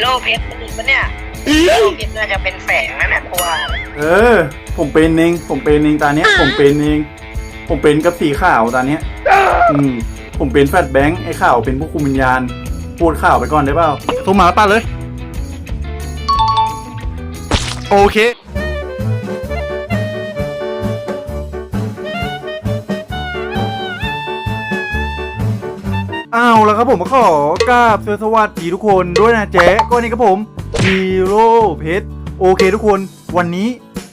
โลเพชรมันอีกปะเนี่ยโลเพชรน่าจะเป็นแฝงนั่นแหละกลัวเออ ผมเป็นเอง ผมเป็นเองตาเนี้ย ผมเป็นเอง ผมเป็นกับสีขาวตาเนี้ย อืม ผมเป็นแฟตแบงค์ไอ้ข่าวเป็นผู้คุมวิญญาณ พูดข่าวไปก่อนได้เปล่า โทรมาแล้วป้าเลย โอเค อ้าวแล้วครับผมขอกราบสวัสดีทุกคนด้วยนะเจ๊ก็นี่ครับผมฮีโร่เพชรโอเคทุกคน วันนี้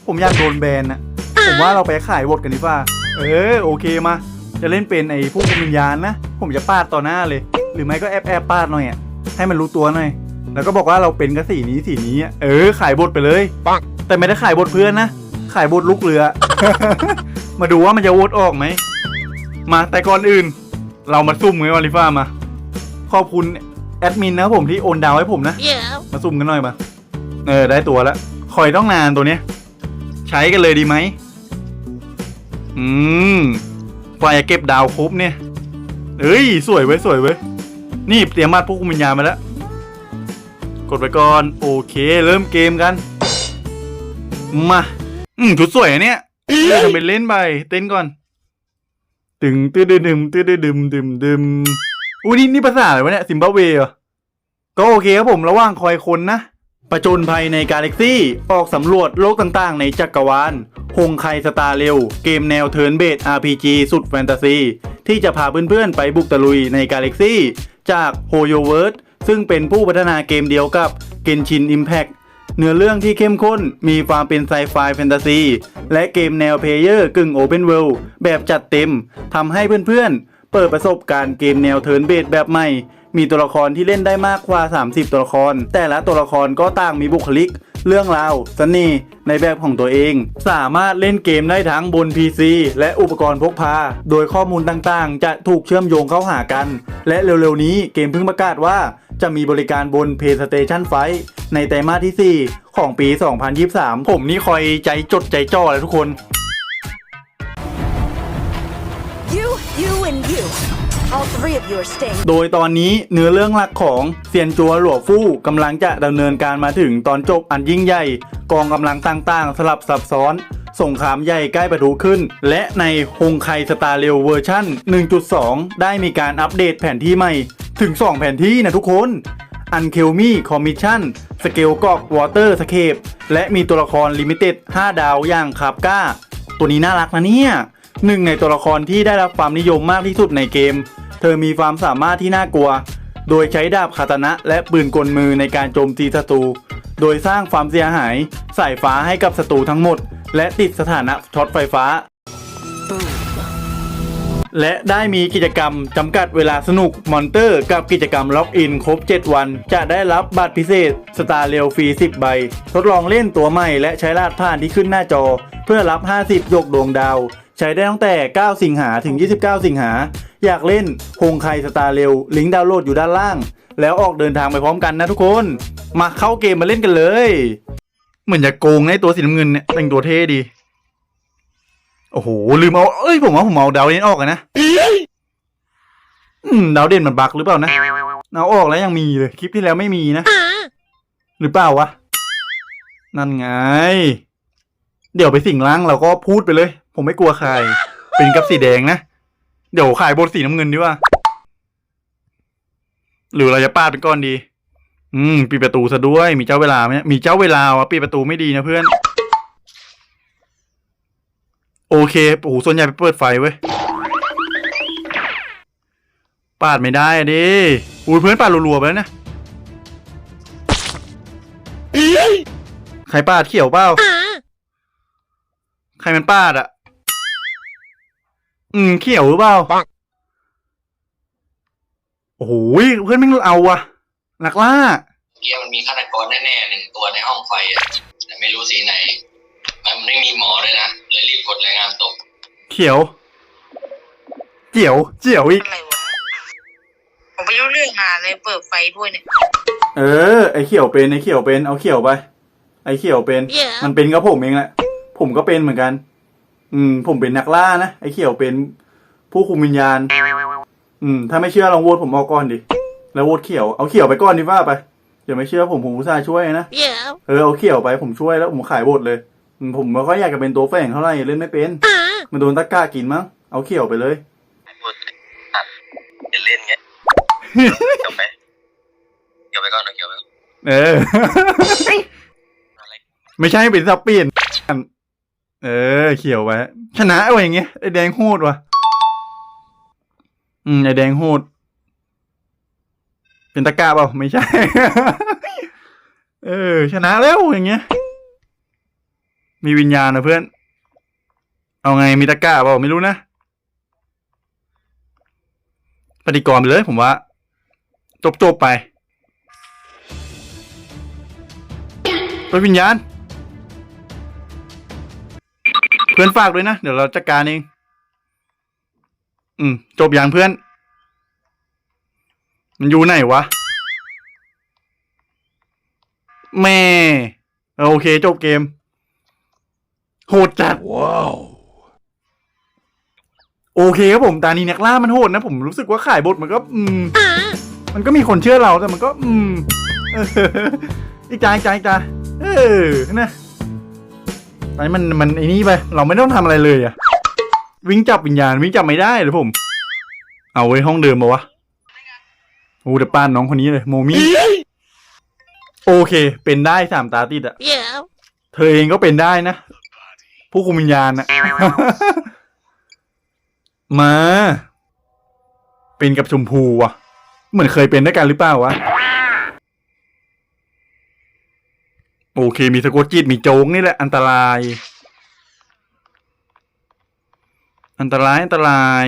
ผมอยากโดนแบนนะผมว่าเราไปขายวดกันดีกว่า เออโอเคมา จะเล่นเป็นไอ้ผู้คุมวิญญาณนะ ผมจะปาดต่อหน้าเลย หรือไม่ก็แอบแอบปาดหน่อยอะให้มันรู้ตัวหน่อย แล้วก็บอกว่าเราเป็นกระสีนี้สีนี้อะเออขายบทไปเลยปังแต่ไม่ได้ขายบทเพื่อนนะขายบทลูกเรือ มาดูว่ามันจะโวตออกไหมมาแต่ก่อนอื่น เรามาซุ่มกันก่อนลิฟ้ามา ขอบคุณแอดมินนะครับผมที่โอนดาวให้ผมนะ Yeah. มาซุ่มกันหน่อยมา เออ ได้ตัวแล้วคอยต้องนานตัวเนี้ย ใช้กันเลยดีไหม อืมกว่าจะเก็บดาวครบเนี่ยเอ้ย สวยเว้ย สวยเว้ย นี่เตรียมมาดพวกคุมวิญญาณมาแล้ว กดไปก่อน โอเค เริ่มเกมกัน มา อืมชุดสวยอะเนี่ยเออทำเป็นเล่นไป เต้นก่อน ตึงตื้อดึมตื้อดึมดึมดึมอุ้ยนี่นี่ภาษาอะไรวะเนี่ยซิมบับเวเหรอก็โอเคครับผมระหว่างคอยคนนะประจนภัยในกาแล็กซี่ ออกสำรวจโลกต่างๆ ในจักรวาลฮงไคสตาร์เร็ว เกมแนวเทิร์นเบส RPG สุดแฟนตาซี ที่จะพาเพื่อนๆ ไปบุกตะลุยในกาแล็กซี่ จากโฮโยเวิร์ดซึ่งเป็นผู้พัฒนาเกมเดียวกับ Genshin Impact เนื้อเรื่องที่เข้มข้นมีความเป็นไซไฟแฟนตาซี และเกมแนวเพลเยอร์กึ่งโอเพนเวิลด์แบบจัดเต็มทำให้เพื่อนๆ เปิดประสบการณ์เกมแนวเทิร์นเบสแบบใหม่ มีตัวละครที่เล่นได้มากกว่า 30 ตัวละคร แต่ละตัวละครก็ต่างมีบุคลิก เรื่องราวสน่ห์ในแบบของตัวเอง สามารถเล่นเกมได้ทั้งบน PC และอุปกรณ์พกพา โดยข้อมูลต่างๆ จะถูกเชื่อมโยงเข้าหากัน และเร็วๆนี้เกมเพิ่งประกาศว่า จะมีบริการบน PlayStation 5ในไตรมาสที่ 4 ของปี 2023 ผมนี่คอยใจจดใจจ่อเลยทุกคน You, you, and you. All three of you are staying โดยตอนนี้เนื้อเรื่องหลักของเซียนจัวหลัวฟู่กำลังจะดำเนินการมาถึงตอนจบอันยิ่งใหญ่ กองกำลังต่างๆ สลับซับซ้อนสงครามใหญ่ใกล้ประทุขึ้น และในฮงไคสตาร์เรลเวอร์ชัน1.2 ได้มีการอัปเดตแผนที่ใหม่ ถึง 2 แผนที่นะทุกคนอันเคลมี่คอมมิชชั่นสเกลกอกวอเตอร์สเคปและมีตัวละครลิมิเต็ด5ดาวอย่างคาบก้า ตัวนี้น่ารักนะเนี่ยหนึ่งในตัวละครที่ได้รับความนิยมมากที่สุดในเกม เธอมีความสามารถที่น่ากลัว โดยใช้ดาบคาตานะและปืนกลมือในการโจมตีศัตรู โดยสร้างความเสียหายสายฟ้าให้กับศัตรูทั้งหมด และติดสถานะช็อตไฟฟ้า และได้มีกิจกรรมจำกัดเวลาสนุกมอนเตอร์ กับกิจกรรมล็อกอินครบ 7 วัน จะได้รับบัตรพิเศษสตาร์เรลฟรี 10 ใบ ทดลองเล่นตัวใหม่และใช้รหัสผ่านที่ขึ้นหน้าจอ เพื่อรับ 50 ยกดวงดาว ใช้ได้ตั้งแต่ 9 สิงหาถึง 29 สิงหา อยากเล่นโฮงไครสตาร์เรลลิงก์ดาวน์โหลดอยู่ด้านล่าง แล้วออกเดินทางไปพร้อมกันนะทุกคน มาเข้าเกมมาเล่นกันเลย เหมือนจะโกงในตัวสีน้ำเงินเนี่ยแต่งตัวเท่ดี โอ้โหลืมเอาเอ้ยผมว่าผมเอาดาวเด่นออกอะนะอืมดาวเด่นมันบักหรือเปล่านะเอาออกแล้วยังมีเลยคลิปที่แล้วไม่มีนะหรือเปล่าวะนั่นไง เดี๋ยวไปสิ่งล่างเราก็พูดไปเลย ผมไม่กลัวใคร เป็นกับสีแดงนะเดี๋ยวขายบนสีน้ำเงินดีกว่า หรือเราจะปาดเป็นก้อนดี อืมปิดประตูซะด้วย มีเจ้าเวลาไหมเนี่ยมีเจ้าเวลาวะปิดประตูไม่ดีนะเพื่อน โอเคโอ้โหส่วนใหญ่ไปเปิดไฟเว้ยปาดไม่ได้อะดิอุ้ยเพื่อนปาดรัวๆไปแล้วนะใครปาดเขียวเปล่าใครมันปาดอะ อืมเขียวหรือเปล่าโอ้โหเพื่อนแม่งเอาว่ะหนักล่าเมื่อกี้มันมีฆาตกรแน่ๆหนึ่งตัวในห้องไฟอะแต่ไม่รู้สีไหน มันไม่มีหมอเลยนะ เลยรีบกดรายงานตก เขียว เจียว เจียวอีก อะไรวะผมไม่รู้เรื่องงานเลยเปิดไฟด้วยเนี่ยเออ ไอเขียวเป็นไอเขียวเป็น เอาเขียวไป ไอเขียวเป็น Yeah. มันเป็นกับผมเองแหละ ผมก็เป็นเหมือนกัน อืม ผมเป็นนักล่านะ ไอเขียวเป็นผู้คุมวิญญาณ อืม ถ้าไม่เชื่อลองโหวตผมเอาก่อนดิ แล้วโหวตเขียว เอาเขียวไปก่อนดีว่าไปเดี๋ยวไม่เชื่อผมผมอุตส่าห์ช่วยนะ Yeah. เออเอาเขี่ยวไปผมช่วยแล้วผมขายบทเลยอืม ผมไม่ค่อยอยากจะเป็นตัวแฝงเท่าไหร่เล่นไม่เป็น มันโดนตะกร้ากินมั้งเอาเขี่ยวไปเลยพูดตัดจะเล่นไงเกี่ยวไปเกี่ยวไปก่อนนะเกี่ยวไปก่อนเออ อะไรไม่ใช่เป็นสับเปลี่ยนเออเขียวไว้ชนะเอาอย่างเงี้ยไอแดงโหดว่ะอืมไอแดงโหดเป็นตะกร้าเปล่าไม่ใช่ เออ ชนะแล้วอย่างเงี้ย มีวิญญาณนะเพื่อน เอาไงมีตะกร้าเปล่าไม่รู้นะปฏิกรณ์ไปเลยผมว่า จบจบๆไปไปวิญญาณ เพื่อนฝากด้วยนะ เดี๋ยวเราจัดการเอง อืม จบอย่างเพื่อน มันอยู่ไหนวะ แม่ โอเค จบเกม โหดจัด ว้าว โอเคครับผมตานีนักล่ามันโหดนะ ผมรู้สึกว่าขายบทมันก็ อืม มันก็มีคนเชื่อเราแต่มันก็ อืมเอออีกจาอีกจาอีกจาเออนะไอ้มันมันไอ้นี่ไปเราไม่ต้องทำอะไรเลยอะวิ่งจับวิญญาณวิ่งจับไม่ได้เลยผม เอาไว้ห้องเดิมมาวะโอ้เดี๋ยวป้านน้องคนนี้เลย โมมี่โอเค เป็นได้สามตาติดอะ Yeah. เธอเองก็เป็นได้นะ ผู้คุมวิญญาณนะมา เป็นกับชมพูว่ะเหมือนเคยเป็นด้วยกันหรือเปล่าวะ โอเค มีสะกดจิตมีโจงนี่แหละ อันตราย อันตรายอันตราย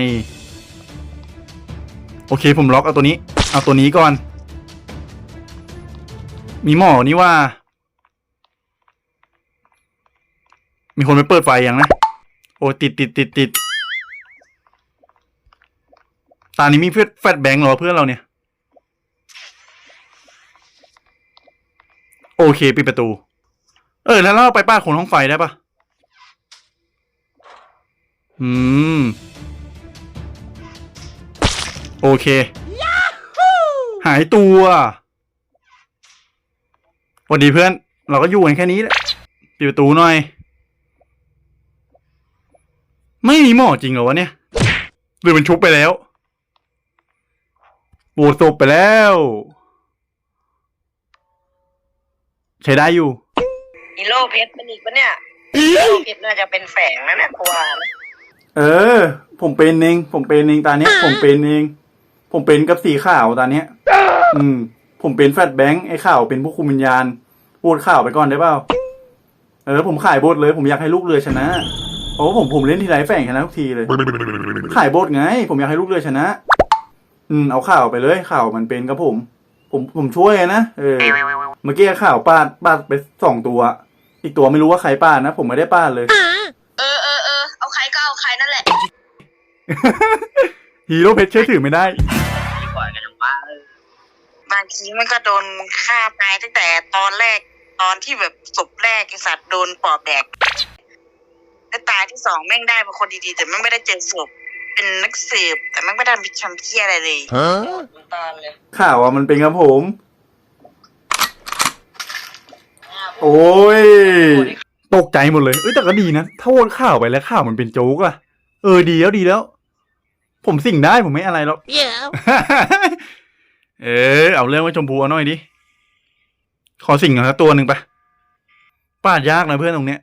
โอเคผมล็อกเอาตัวนี้ เอาตัวนี้ก่อน มีหมอนี่ว่า มีคนไปเปิดไฟยังนะ โอ้ติดติดติดติดตานี้มีเพื่อนแฟดแบงค์เหรอเพื่อนเราเนี่ย โอเคปิดประตู เออ แล้วเราไปป้าดคนห้องไฟได้ปะอืม โอเค หายตัวสวัสดีเพื่อน เราก็อยู่กันแค่นี้แหละปิดประตูหน่อย ไม่มีหมอจริงเหรอวะเนี่ยหรือมันชุบไปแล้วปวดศพไปแล้ว ใช้ได้อยู่ฮีโร่เพชรมันอีกปะเนี่ยฮีโร่เพชรน่าจะเป็นแฝงนะเนี่ยกลัวนะเออ ผมเป็นเอง ผมเป็นเองตาเนี้ย ผมเป็นเอง ผมเป็นกับสีขาวตาเนี้ย อืม ผมเป็นแฟตแบงค์ไอ้ข่าวเป็นผู้คุมวิญญาณพูดข่าวไปก่อนได้เปล่า เออ ผมขายบทเลย ผมอยากให้ลูกเรือชนะ เพราะว่าผมผมเล่นทีไรแฝงชนะทุกทีเลย ขายบทไง ผมอยากให้ลูกเรือชนะ อืมเอาข่าวไปเลยข่าวมันเป็นกับผม ผมผมช่วยนะเออเมื่อกี้ข่าวปาดปาดไปสองตัว อีกตัวไม่รู้ว่าใครปาดนะ ผมไม่ได้ปาดเลย เออเออเออเอาใครก็เอาใครนั่นแหละฮีโร่เพชรเชื่อถือไม่ได้ดีกว่ากันจังว่าบางทีมันก็โดนฆ่าตายตั้งแต่ตอนแรกตอนที่แบบศพแรกไอ้สัตว์โดนปอบแดก แล้วตายที่สองแม่งได้เป็นคนดีๆ แต่แม่งไม่ได้เจอศพเป็นนักสืบแต่แม่งไม่ได้มีชำเที่ยอะไรเลย Huh? น้ำตาลเลยข่าวว่ามันเป็นกับผม โอ้ย ตกใจหมดเลย เอ้ยแต่ก็ดีนะ ถ้าโอนข่าวไปแล้วข่าวมันเป็นโจ๊กอะเออดีแล้วดีแล้ว ผมสิ่งได้ผมไม่อะไรหรอก Yeah. เออเอาเรื่องไว้ชมพูเอาหน่อยดิ ขอสิ่งหน่อยสักตัวหนึ่งไปปาดยากนะเพื่อนตรงเนี้ย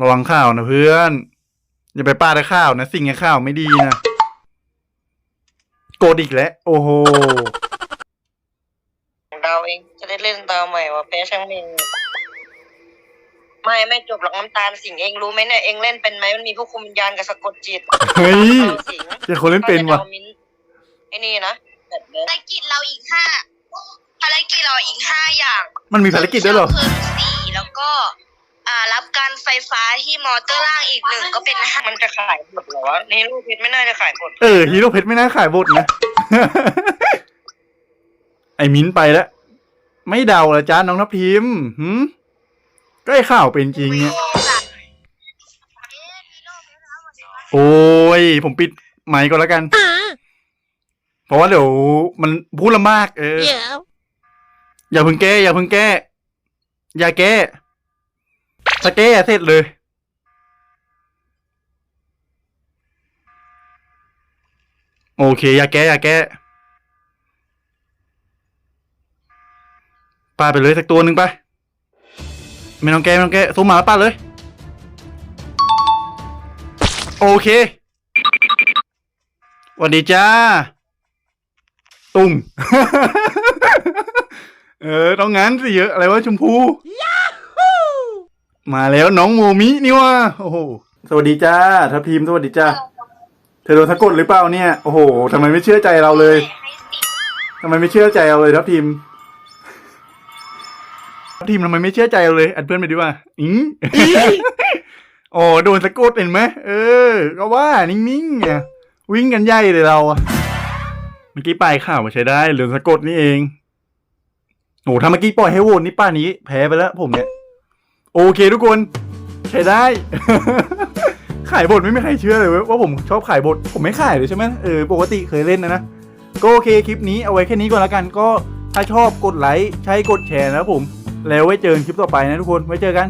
ระวังข่าวนะเพื่อน อย่าไปปาดแต่ข่าวนะสิ่งไอ้ข่าวไม่ดีนะโกดอีกแล้วโอ้โหเราเองจะได้เล่นตามใหม่ว่าแพ้ช่างเมงไม่ไม่จบหรอกน้ำตาลสิ่งเองรู้ไหมเนี่ยเองเล่นเป็นไหมมันมีผู้คุมวิญญาณกับสะกดจิตเฮ้ยเอาสิงเดี๋ยวคนเล่นเป็นว่ะ อามิ้นไอ้นี่นะแบบเนี้ยภารกิจเราอีกห้าภารกิจเราอีกห้าอย่างมันมีภารกิจด้วยเหรอ เพิ่มสี่แล้วก็อ่า รับการไฟฟ้าที่มอเตอร์ล่างอีกหนึ่งก็เป็นห้ามันจะขายหมดเหรอวะนี่ลูกเพชรไม่น่าจะขายหมด เออฮีโร่เพชรไม่น่าขายบทนะ ไอ้มิ้นไปแล้ว ไม่เดาละจ้าน้องทัพพิมพ์หืมก็ไอ้ข่าวเป็นจริงเนี่ยโอ้ย ผมปิดไมค์ก่อนแล้วกัน เพราะว่าเดี๋ยวมันพูดลำบาก เออ อย่าเพิ่งแก้ อย่าเพิ่งแก้ อย่าแก้ ถ้าแก้เสร็จเลยโอเค อย่าแก้อย่าแก้ปาไปเลยสักตัวหนึ่งไปไม่ต้องแก้ไม่ต้องแก้สู้หมาปาเลย โอเคสวัสดีจ้า ตุ่มเออ ต้องงั้นสิเยอะ อะไรวะชมพู มาแล้วน้องโมมินี่ว่าโอ้โหสวัสดีจ้าทัพทีมสวัสดีจ้าเธอโดนสะกดหรือเปล่าเนี่ยโอ้โหทำไมไม่เชื่อใจเราเลยทำไมไม่เชื่อใจเราเลยทัพทีมทัพทีมทำไมไม่เชื่อใจเราเลยอัดเพื่อนไปดีว่าอิงโอ้โดนสะกดเห็นไหมเออ ก็ว่านิ่งๆไงวิ่งกันใหญ่เลยเราเมื่อกี้ปลายข่าวมาใช้ได้เหลือสะกดนี่เองโอ้ถ้าเมื่อกี้ปล่อยให้โหวตนี่ป้านี้ แพ้ไปแล้วผมเนี่ย โอเคทุกคน ใช้ได้ ขายบทไม่มีใครเชื่อเลยว่าผมชอบขายบทผมไม่ขายเลยใช่ไหมเออปกติเคยเล่นนะนะก็โอเคคลิปนี้เอาไว้แค่นี้ก่อนละกันก็ถ้าชอบกดไลค์ใช้กดแชร์นะผม แล้วไว้เจอคลิปต่อไปนะทุกคนไว้เจอกัน